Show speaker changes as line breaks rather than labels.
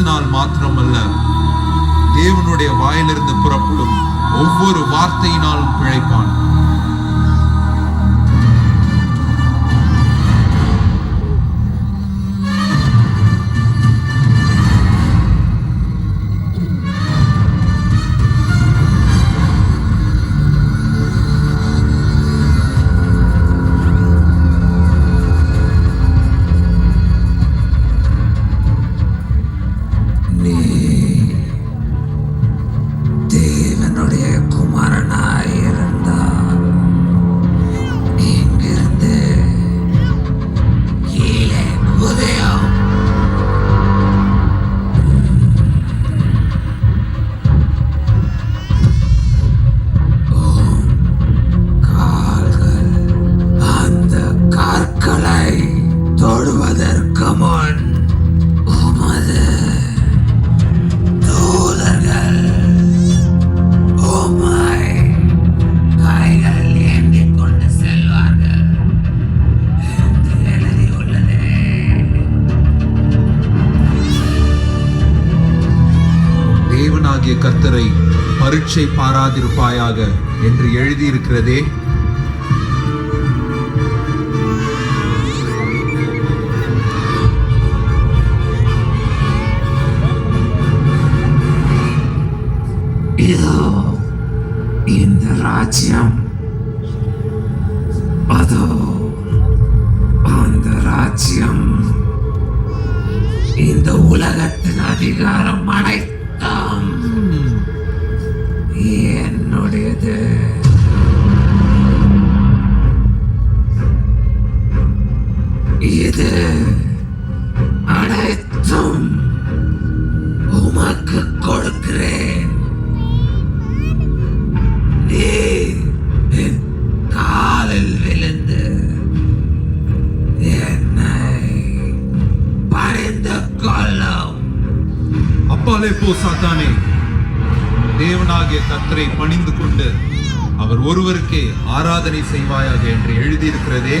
நாள் மாத்திரமல்ல தேவனுடைய வாயிலிருந்து புறப்படும் ஒவ்வொரு வார்த்தையினாலும் பிழைப்பான். தேவனாகிய கர்த்தரை பரீட்சை பாராதிருப்பாயாக என்று எழுதியிருக்கிறதே.
இதோ இந்த ராஜ்யம். அதோ அந்த ராஜ்யம். இந்த உலகத்தின் அதிகாரம் அனைத்து என்னுடையது? இது
அப்பாலே போ சாத்தானே. தேவனாகிய கத்தரை பணிந்து கொண்டு அவர் ஒருவருக்கே ஆராதனை செய்வாயாக என்று எழுதியிருக்கிறதே.